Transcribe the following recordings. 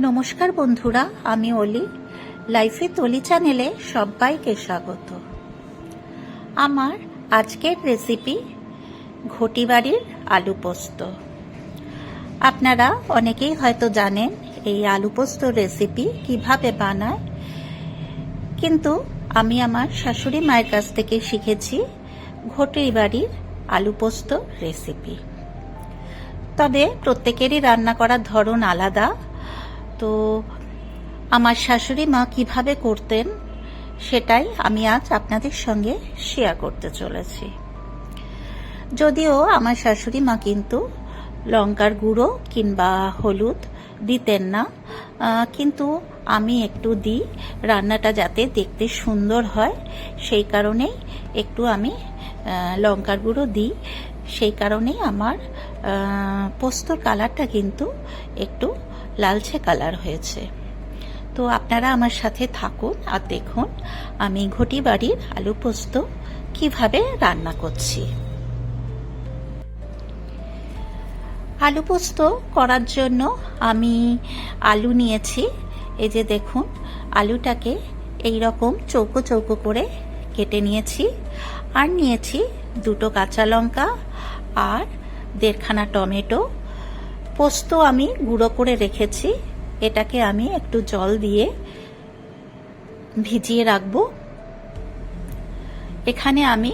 নমস্কার বন্ধুরা, আমি অলি। লাইফে তলি চ্যানেলে সবাইকে স্বাগত। আমার আজকের রেসিপি ঘটিবাড়ির আলু পোস্ত। আপনারা অনেকেই হয়তো জানেন এই আলু পোস্ত রেসিপি কীভাবে বানায়। কিন্তু আমি আমার শাশুড়ি মায়ের কাছ থেকে শিখেছি ঘটির বাড়ির আলু পোস্ত রেসিপি তবে প্রত্যেকেরই রান্না করার ধরন আলাদা। তো আমার শাশুড়ি মা কীভাবে করতেন সেটাই আমি আজ আপনাদের সঙ্গে শেয়ার করতে চলেছি। যদিও আমার শাশুড়ি মা কিন্তু লঙ্কার গুঁড়ো কিংবা হলুদ দিতেন না কিন্তু আমি একটু দিই, রান্নাটা যাতে দেখতে সুন্দর হয়, সেই কারণেই একটু আমি লঙ্কার গুঁড়ো দিই, সেই কারণেই আমার পোস্তর কালারটা কিন্তু একটু লালচে কালার হয়েছে। তো আপনারা আমার সাথে থাকুন আর দেখুন আমি ঘটি বাড়ির আলু পোস্ত কীভাবে রান্না করছি। আলু পোস্ত করার জন্য আমি আলু নিয়েছি। এই যে দেখুন, আলুটাকে এই রকম চৌকো চৌকো করে কেটে নিয়েছি। আর নিয়েছি দুটো কাঁচা লঙ্কা আর দেড়খানা টমেটো। পোস্ত আমি গুঁড়ো করে রেখেছি। এটাকে আমি একটু জল দিয়ে ভিজিয়ে রাখব। এখানে আমি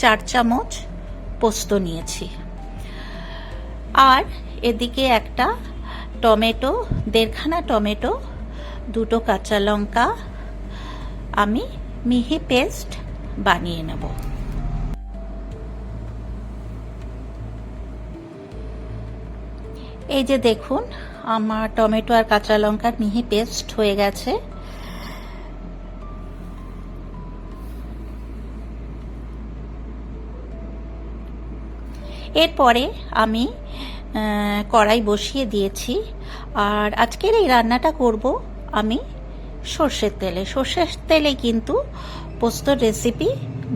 চার চামচ পোস্ত নিয়েছি। আর এদিকে একটা টমেটো, দেড়খানা টমেটো, দুটো কাঁচা লঙ্কা আমি মিহি পেস্ট বানিয়ে নেব। এই যে দেখুন, আমার টমেটো আর কাঁচা লঙ্কার মিহি পেস্ট হয়ে গেছে। এরপরে আমি কড়াই বসিয়ে দিয়েছি। আর আজকের এই রান্নাটা করব আমি সর্ষের তেলে। সর্ষের তেলে কিন্তু পোস্তর রেসিপি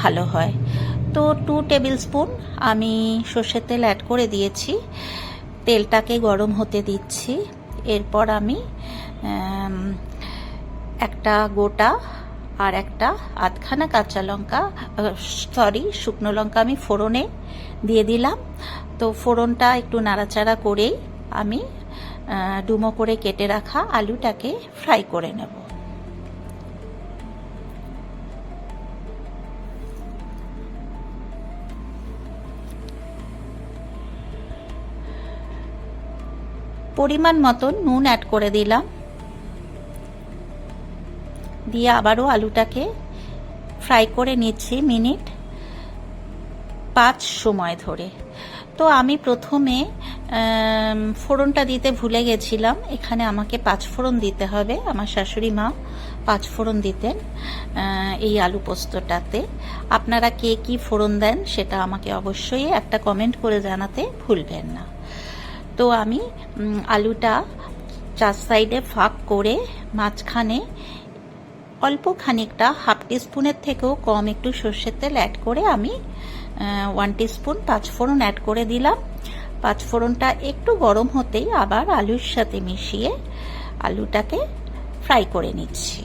ভালো হয়। তো টু টেবিল স্পুন আমি সর্ষের তেল অ্যাড করে দিয়েছি। তেলটাকে গরম হতে দিচ্ছি। এরপর আমি একটা গোটা আর একটা আধখানা কাঁচা লঙ্কা সরি শুকনো লঙ্কা আমি ফোড়নে দিয়ে দিলাম। তো ফোড়নটা একটু নাড়াচাড়া করেই আমি ডুমো করে কেটে রাখা আলুটাকে ফ্রাই করে নেব। পরিমাণ মতন নুন অ্যাড করে দিলাম। দিয়ে আবারও আলুটাকে ফ্রাই করে নিচ্ছি মিনিট পাঁচ সময় ধরে। তো আমি প্রথমে ফোড়নটা দিতে ভুলে গেছিলাম। এখানে আমাকে পাঁচ ফোড়ন দিতে হবে। আমার শাশুড়ি মা পাঁচ ফোড়ন দিতেন এই আলু পোস্তটাতে। আপনারা কে কি ফোড়ন দেন সেটা আমাকে অবশ্যই একটা কমেন্ট করে জানাতে ভুলবেন না। তো আমি আলুটা চার সাইডে ফাঁক করে মাঝখানে অল্প খানিকটা হাফ টিস্পুনের থেকেও কম একটু সর্ষের তেল অ্যাড করে আমি ওয়ান টিস্পুন পাঁচফোড়ন অ্যাড করে দিলাম। পাঁচফোড়নটা একটু গরম হতেই আবার আলুর সাথে মিশিয়ে আলুটাকে ফ্রাই করে নিচ্ছি।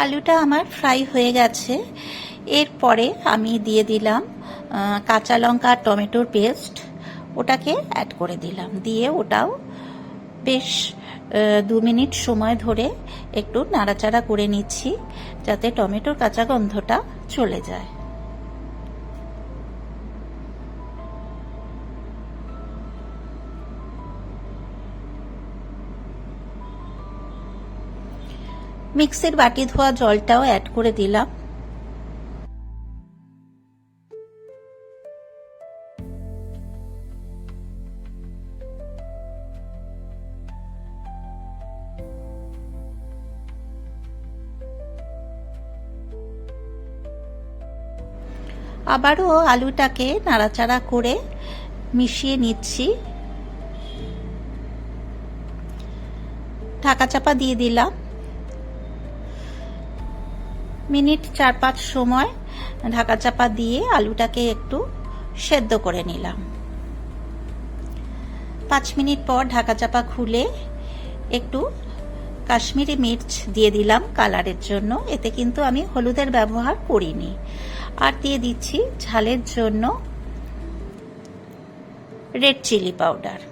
আলুটা আমার ফ্রাই হয়ে গেছে। এরপরে আমি দিয়ে দিলাম কাঁচা লঙ্কা আর টমেটোর পেস্ট। ওটাকে অ্যাড করে দিলাম। দিয়ে ওটাও বেশ দু মিনিট সময় ধরে একটু নাড়াচাড়া করে নিচ্ছি, যাতে টমেটোর কাঁচা গন্ধটা চলে যায়। মিক্সির বাটি ধোয়া জলটাও অ্যাড করে দিলাম। আবারও আলুটাকে নাড়াচাড়া করে মিশিয়ে নিচ্ছি। ঢাকা চাপা দিয়ে দিলাম। মিনিট চার পাঁচ সময় ঢাকা চাপা দিয়ে আলুটাকে একটু সেদ্ধ করে নিলাম। পাঁচ মিনিট পর ঢাকা চাপা খুলে একটু কাশ্মীরি মির্চ দিয়ে দিলাম কালারের জন্য। এতে কিন্তু আমি হলুদের ব্যবহার করিনি। আর দিয়ে দিচ্ছি ঝালের জন্য রেড চিলি পাউডার।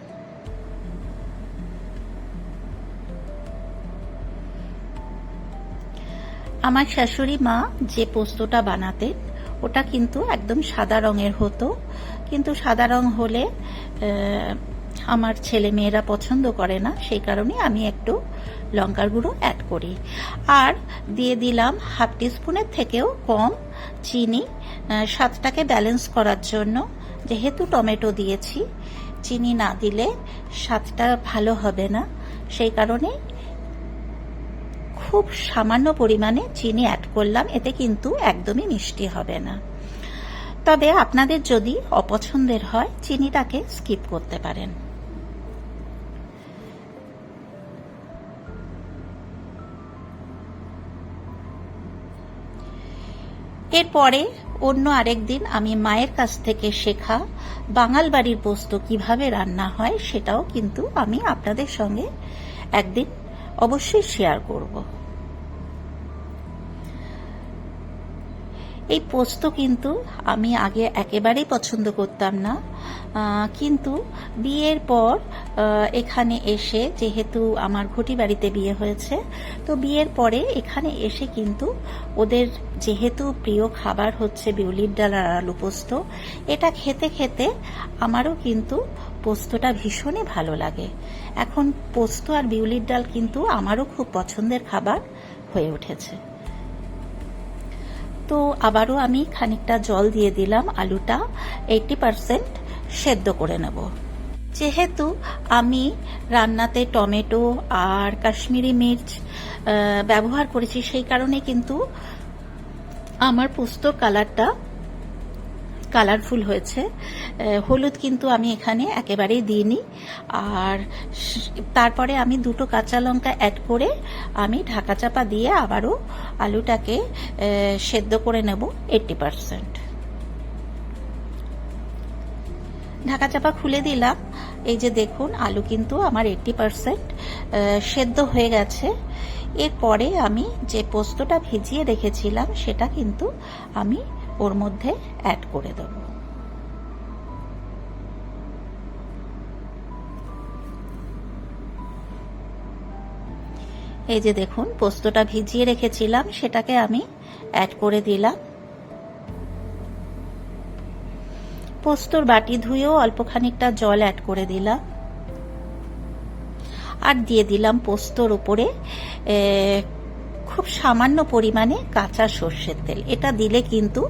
আমার শাশুড়ি মা যে পোস্তটা বানাতেন ওটা কিন্তু একদম সাদা রঙের হতো। কিন্তু সাদা রং হলে আমার ছেলে মেয়েরা পছন্দ করে না, সেই কারণে আমি একটু লঙ্কার গুঁড়ো অ্যাড করি। আর দিয়ে দিলাম হাফ টিস্পুনের থেকেও কম চিনি স্বাদটাকে ব্যালেন্স করার জন্য। যেহেতু টমেটো দিয়েছি, চিনি না দিলে স্বাদটা ভালো হবে না, সেই কারণে খুব সামান্য পরিমাণে চিনি অ্যাড করলাম, এতে কিন্তু একদমই মিষ্টি হবে না। তবে আপনাদের যদি অপছন্দের হয়, চিনিটাকে স্কিপ করতে পারেন। এরপরে অন্য আরেক দিন আমি মায়ের কাছ থেকে শেখা বাঙাল বাড়ির পোস্ত কীভাবে রান্না হয়, সেটাও কিন্তু আমি আপনাদের সঙ্গে একদিন অবশ্যই শেয়ার করব। এই পোস্ত কিন্তু আমি আগে একেবারেই পছন্দ করতাম না। কিন্তু বিয়ের পর এখানে এসে যেহেতু আমার ঘটি বাড়িতে বিয়ে হয়েছে, তো বিয়ের পরে এখানে এসে কিন্তু ওদের যেহেতু প্রিয় খাবার হচ্ছে বিউলির ডাল আর আলু পোস্ত, এটা খেতে খেতে আমারও কিন্তু পোস্তটা ভীষণই ভালো লাগে। এখন পোস্ত আর বিউলির ডাল কিন্তু আমারও খুব পছন্দের খাবার হয়ে উঠেছে। তো আবারও আমি খানিকটা জল দিয়ে দিলাম আলুটা এইটি পারসেন্ট সেদ্ধ করে নেব। যেহেতু আমি রান্নাতে টমেটো আর কাশ্মীরি মির্চ ব্যবহার করেছি সেই কারণে কিন্তু আমার পোস্তর কালারটা কালারফুল হয়েছে। হলুদ কিন্তু আমি এখানে একেবারেই দিইনি। আর তারপরে আমি দুটো কাঁচা লঙ্কা অ্যাড করে আমি ঢাকা চাপা দিয়ে আবারও আলুটাকে সেদ্ধ করে নেব এইটটি পারসেন্ট ঢাকা চাপা খুলে দিলাম। এই যে দেখুন, আলু কিন্তু আমার এইটটি পারসেন্ট সেদ্ধ হয়ে গেছে। এরপরে আমি যে পোস্তটা ভিজিয়ে রেখেছিলাম, সেটা কিন্তু আমি ওর মধ্যে অ্যাড করে দেব। এই যে দেখুন, পোস্তটা ভিজিয়ে রেখেছিলাম, সেটাকে আমি অ্যাড করে দিলাম। পোস্তর বাটি ধুয়েও অল্প খানিকটা জল অ্যাড করে দিলাম। আর দিয়ে দিলাম পোস্তর উপরে খুব সামান্য পরিমাণে কাঁচা সর্ষের তেল। এটা দিলে কিন্তু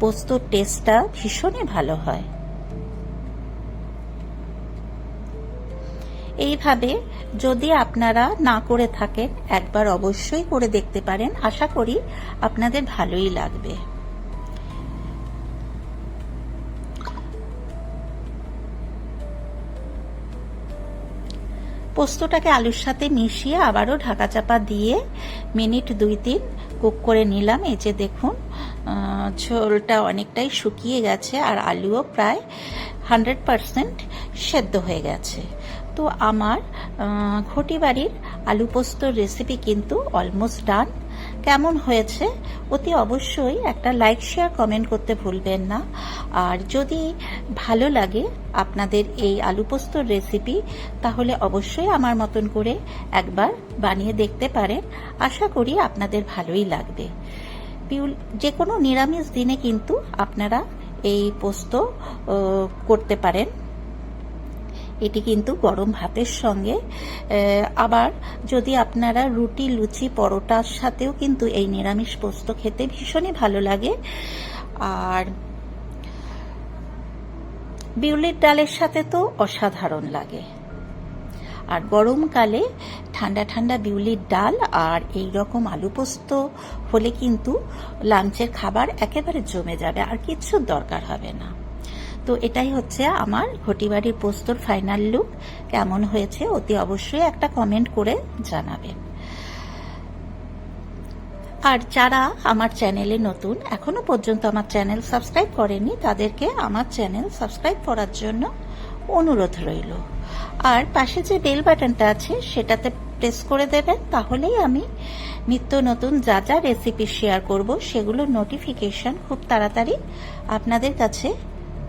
পোস্তর টেস্টটা ভীষণই ভালো হয়। এইভাবে যদি আপনারা না করে থাকেন, একবার অবশ্যই করে দেখতে পারেন। আশা করি আপনাদের ভালোই লাগবে। পোস্তটাকে আলুর সাথে মিশিয়ে আবারও ঢাকা চাপা দিয়ে মিনিট দুই তিন কুক করে নিলাম। এই যে দেখুন ঝোলটা অনেকটাই শুকিয়ে গেছে আর আলুও প্রায় হান্ড্রেড পারসেন্ট সেদ্ধ হয়ে গেছে। তো আমার ঘটি বাড়ির আলু পোস্তর রেসিপি কিন্তু অলমোস্ট ডান কেমন হয়েছে, অতি অবশ্যই একটা লাইক শেয়ার কমেন্ট করতে ভুলবেন না। আর যদি ভালো লাগে আপনাদের এই আলু পোস্তর রেসিপি তাহলে অবশ্যই আমার মতন করে একবার বানিয়ে দেখতে পারেন। আশা করি আপনাদের ভালোই লাগবে। যে কোনো নিরামিষ দিনে কিন্তু আপনারা এই পোস্ত করতে পারেন। এটি কিন্তু গরম ভাতের সঙ্গে। আবার যদি আপনারা রুটি, লুচি, পরোটার সাথেও কিন্তু এই নিরামিষ পোস্ত খেতে ভীষণই ভালো লাগে। আর বিউলির ডালের সাথে তো অসাধারণ লাগে। আর গরমকালে ঠান্ডা ঠান্ডা বিউলির ডাল আর এই রকম আলু পোস্ত হলে কিন্তু লাঞ্চের খাবার একেবারে জমে যাবে, আর কিচ্ছু দরকার হবে না। তো এটাই হচ্ছে আমার ঘটিবাড়ির পোস্তর ফাইনাল লুক কেমন হয়েছে অতি অবশ্যই একটা কমেন্ট করে জানাবেন। আর যারা আমার চ্যানেলে নতুন, এখনও পর্যন্ত আমার চ্যানেল সাবস্ক্রাইব করেনি তাদেরকে আমার চ্যানেল সাবস্ক্রাইব করার জন্য অনুরোধ রইল। আর পাশে যে বেল বাটনটা আছে, সেটাতে প্রেস করে দেবেন, তাহলেই আমি নিত্য নতুন যা যা রেসিপি শেয়ার করব সেগুলোর নোটিফিকেশন খুব তাড়াতাড়ি আপনাদের কাছে